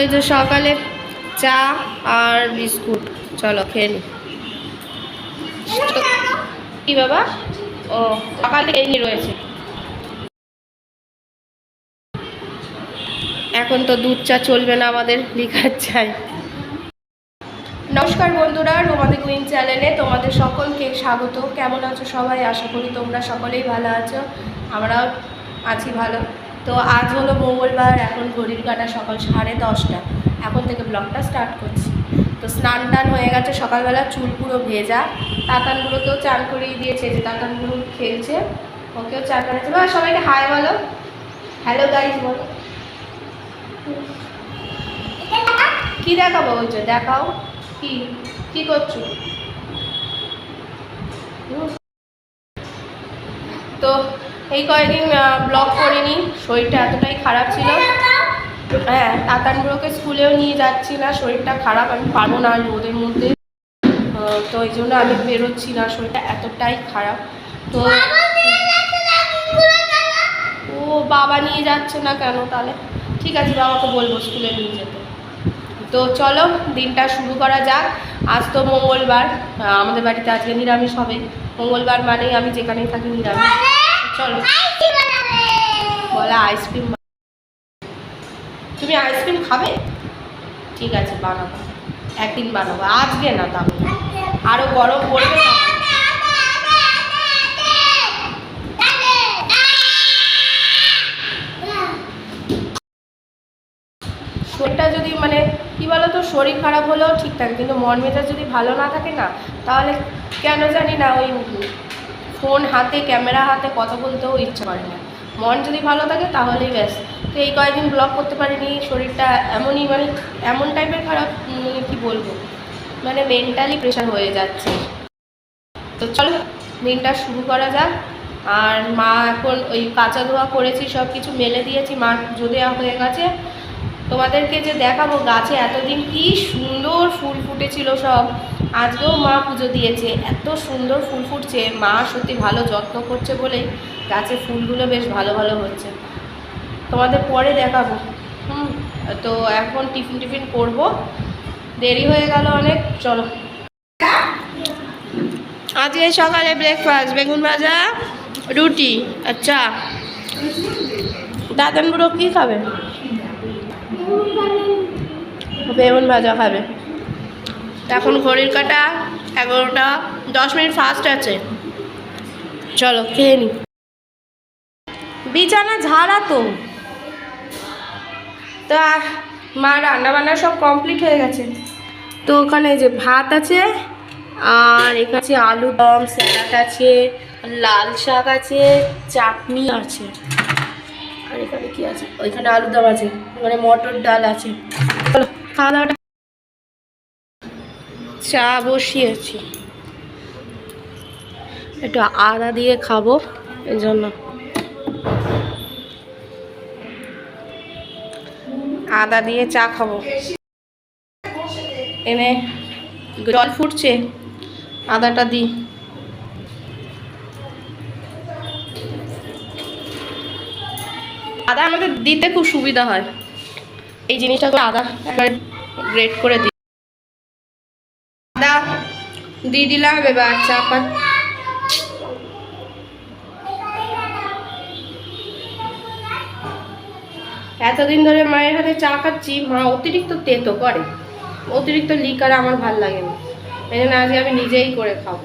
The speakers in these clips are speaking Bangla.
ওই যে সকালে চা আর বিস্কুট। চলো, খেয়ে নি। কি বাবা? ও, সকালে এই রয়েছে। এখন তো দুধ চা চলবে না আমাদের লিখার চাই। নমস্কার বন্ধুরা, রোমাদি কুইন চ্যানেলে তোমাদের সকলকে স্বাগত। কেমন আছো সবাই? আশা করি তোমরা সকলেই ভালো আছো। আমরাও আছি ভালো। তো আজ হলো মঙ্গলবার, এখন ঘড়ির কাটা সকাল সাড়ে দশটা। এখন থেকে ব্লগটা স্টার্ট করছি। তো স্নান টান হয়ে গেছে, সকালবেলা চুল পুরো ভেজা। তাতানগুলোকেও চান করিয়ে দিয়েছে যে তাতানগুলো খেলছে, ওকেও চান করেছে বা সবাইকে হাই বলো। হ্যালো গাইজ বলো। কি দেখাবো ওই যে, দেখাও। কি কি করছ। তো এই কয়েকদিন ব্লগ করিনি। শরীরটা এতটাই খারাপ ছিল। হ্যাঁ তাতানগুলোকে স্কুলেও নিয়ে যাচ্ছি না, শরীরটা খারাপ, আমি পারব না রোদের মধ্যে। তো এই জন্য আমি বেরোচ্ছি না, শরীরটা এতটাই খারাপ। তো ও বাবা নিয়ে যাচ্ছে না কেন তাহলে? ঠিক আছে বাবাকে বলব, স্কুলে নিয়ে যেতে। তো চলো, দিনটা শুরু করা যাক। আজ তো মঙ্গলবার আমাদের বাড়িতে আজকে নিরামিষ হবে। মঙ্গলবার মানেই আমি যেখানেই থাকি নিরামিষ। চলো। বলা আইসক্রিম তুমি আইসক্রিম খাবে? ঠিক আছে বানাবো। একদিন বানাবো। আজকে না আরও গরম পড়বে শরীরটা যদি মানে কি বলো তো শরীর খারাপ হলেও ঠিক থাকে কিন্তু মন মেজাজ যদি ভালো না থাকে না তাহলে কেন জানি না ওই ফোন হাতে, ক্যামেরা হাতে কথা বলতেও ইচ্ছা করে না। মন যদি ভালো থাকে তাহলেই ব্যাস। তো এই কয়েকদিন ব্লগ করতে পারিনি, শরীরটা এমনই মানে এমন টাইপের খারাপ মানে কি বলব? মানে মেন্টালি প্রেশার হয়ে যাচ্ছে। তো চলো, দিনটা শুরু করা যাক। আর মা এখন ওই কাঁচা ধোয়া করেছি সব কিছু মেলে দিয়েছি। মা পুজো দেওয়া হয়ে গেছে। তোমাদেরকে যে দেখাবো গাছে এতদিন কি সুন্দর ফুল ফুটেছিল সব। আজকেও মা পুজো দিয়েছে। এত সুন্দর ফুল ফুটছে। মা সত্যি ভালো যত্ন করছে বলেই গাছে ফুলগুলো বেশ ভালো ভালো হচ্ছে। তোমাদের পরে দেখাবো। হুম, তো এখন টিফিন টিফিন করব। দেরি হয়ে গেল অনেক, চলো। আজকে সকালে ব্রেকফাস্ট বেগুন ভাজা, রুটি আচ্ছা দাদান বুড়ো কী খাবে? বেগুন ভাজা খাবে। এখন ঘড়ির কাটা এগারোটা দশ মিনিট ফাস্ট আছে। চলো খেয়ে নি। বিছানা ঝাড়া তো। তো মা রান্না বান্না সব কমপ্লিট হয়ে গেছে। তো ওখানে যে ভাত আছে আর এখানে আছে আলু দম স্যালাড আছে লাল শাক আছে চাটনি আছে। আর এখানে কি আছে? ওইখানে আলু দম আছে ওখানে মটর ডাল আছে। চলো খাওয়া দাওয়াটা চা বসিয়েছি। একটু আদা দিয়ে খাব এই জন্য আদা দিয়ে চা খাব। এনে জল ফুটছে, আদাটা দিই। আদা আমাদের দিতে খুব সুবিধা হয়। এই জিনিসটা আদা একবারে গ্রেট করে দিই আদা দিয়ে দিলাম, এবার চাপা এতদিন ধরে মায়ের হাতে চা খাচ্ছি, মা অতিরিক্ত তেতো করে। অতিরিক্ত লিকার আমার ভালো লাগে না। এই জন্য আজকে আমি নিজেই করে খাব।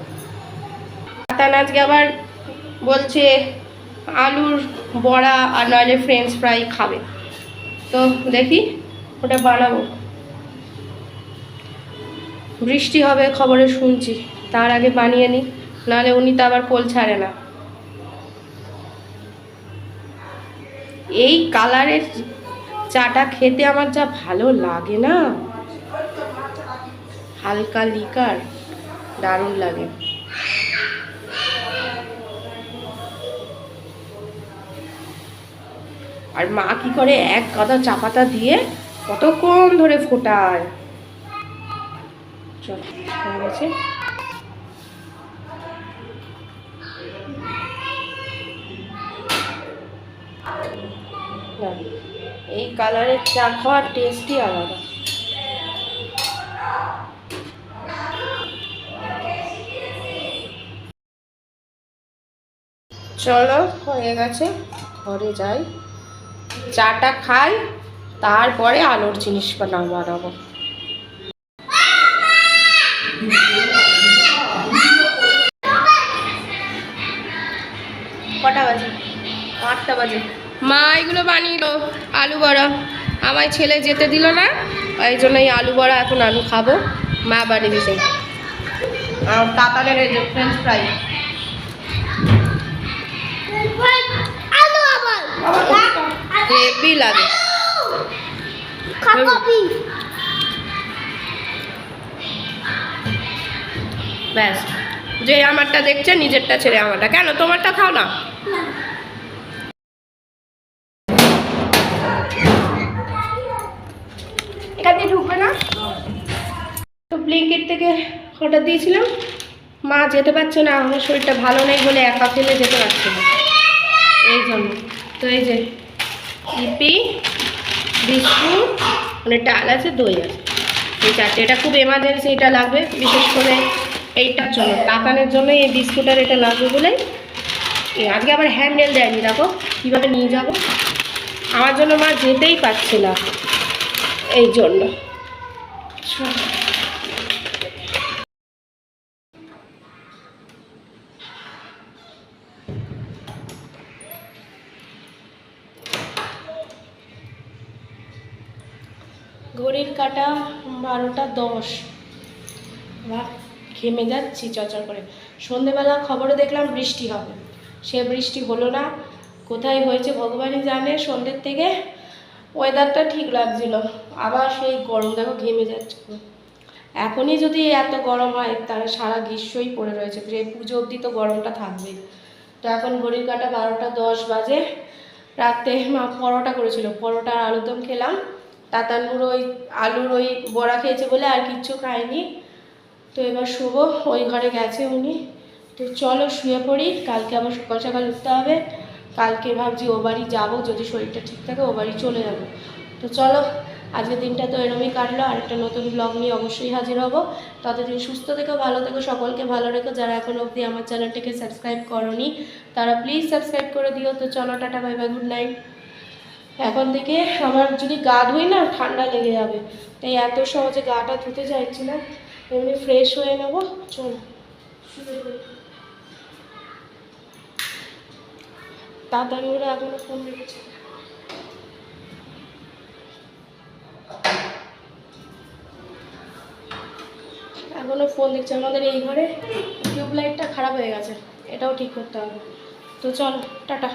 তান আজকে আবার বলছে, আলুর বড়া আর নইলে ফ্রেঞ্চ ফ্রাই খাবে। তো দেখি, ওটা বানাবো। বৃষ্টি হবে, খবরে শুনছি। তার আগে বানিয়ে নিই নাহলে উনি তো আবার কোল ছাড়ে না। এই কালারের চাটা খেতে আমার যা ভালো লাগে না। হালকা লিকার, দারুণ লাগে। আর মা কি করে এক গাদা চা পাতা দিয়ে কতক্ষণ ধরে ফোটায়? গেছে। এই কালারের চা খাওয়ার টেস্টই আলাদা। চলো, হয়ে গেছে, ঘরে যাই। চাটা খাই, তারপরে আলোর জিনিস বানাবো। আটটা বাজে। মা এগুলো বানিয়ে দাও আলু বড়া। আমায় ছেলে যেতে দিল না এই জন্য এই আলু বড়া এখন আমি খাব। মা বাড়ি দিতে। এই যে ফ্রেঞ্চ ফ্রাই হেভি লাগে। ব্যাস। যে আমারটা দেখছে নিজেরটা ছেড়ে আমারটা। কেন তোমারটা খাও না। থেকে অর্ডার দিয়েছিলাম, মা যেতে পারছে না, আমার শরীরটা ভালো নেই বলে একা ফেলে যেতে পারছে না। এই জন্য। তো এই যে ইপি, বিস্কুট মানে ডাল আছে, দই আছে। এই চারটে। এটা খুব এমার্জেন্সি এটা লাগবে, বিশেষ করে এইটার জন্য। কাতানের জন্য এই বিস্কুট আর এটা লাগবে বলে আজকে আবার হ্যান্ডেল দেয়নি, দেখো কীভাবে নিয়ে যাব। আমার জন্য মা যেতেই পারছে না। এই জন্য চলো। ঘড়ির কাটা বারোটা দশ। বাহ, ঘেমে যাচ্ছি চচর করে। সন্ধেবেলা খবরে দেখলাম বৃষ্টি হবে। সে বৃষ্টি হলো না। কোথায় হয়েছে ভগবানই জানে। সন্ধ্যের থেকে ওয়েদারটা ঠিক লাগছিল। আবার সেই গরম দেখো ঘেমে যাচ্ছে এখনই যদি এত গরম হয়, তাহলে সারা গ্রীষ্মই পড়ে রয়েছে। যে পুজো অবধি তো গরমটা থাকবেই। তো এখন ঘড়ির কাটা বারোটা দশ বাজে। রাতে মা পরোটা করেছিল। পরোটা আলুদম খেলাম। তাতানুর ওই আলুর ওই বড়া খেয়েছে বলে আর কিচ্ছু খায়নি। তো এবার শুভ ওই ঘরে গেছে উনি। তো চলো শুয়ে পড়ি, কালকে আবার সকাল সকাল উঠতে হবে। কালকে ভাবছি ও বাড়ি যাব, যদি শরীরটা ঠিক থাকে ও বাড়ি চলে যাব। তো চলো, আজকের দিনটা তো এরমই কাটলো, আর একটা নতুন ব্লগ নিয়ে অবশ্যই হাজির হব। ততদিন সুস্থ থেকো, ভালো থেকো, সকলকে ভালো রেখো। যারা এখন অবধি আমার চ্যানেলটিকে সাবস্ক্রাইব করনি, তারা প্লিজ সাবস্ক্রাইব করে দিও। তো চলো, tata bye bye good night এখন থেকে আমার যদি গা ধুই না, ঠান্ডা লেগে যাবে। তাই এত সহজে গাটা ধুতে চাইছি না। এমনি ফ্রেশ হয়ে নেব। চলো। তাড়াতাড়ি ওরা এখনও ফোন রেখেছে। এখনও ফোন দেখছে। আমাদের এই ঘরে টিউবলাইটটা খারাপ হয়ে গেছে। এটাও ঠিক করতে হবে। তো চলো, টাটা।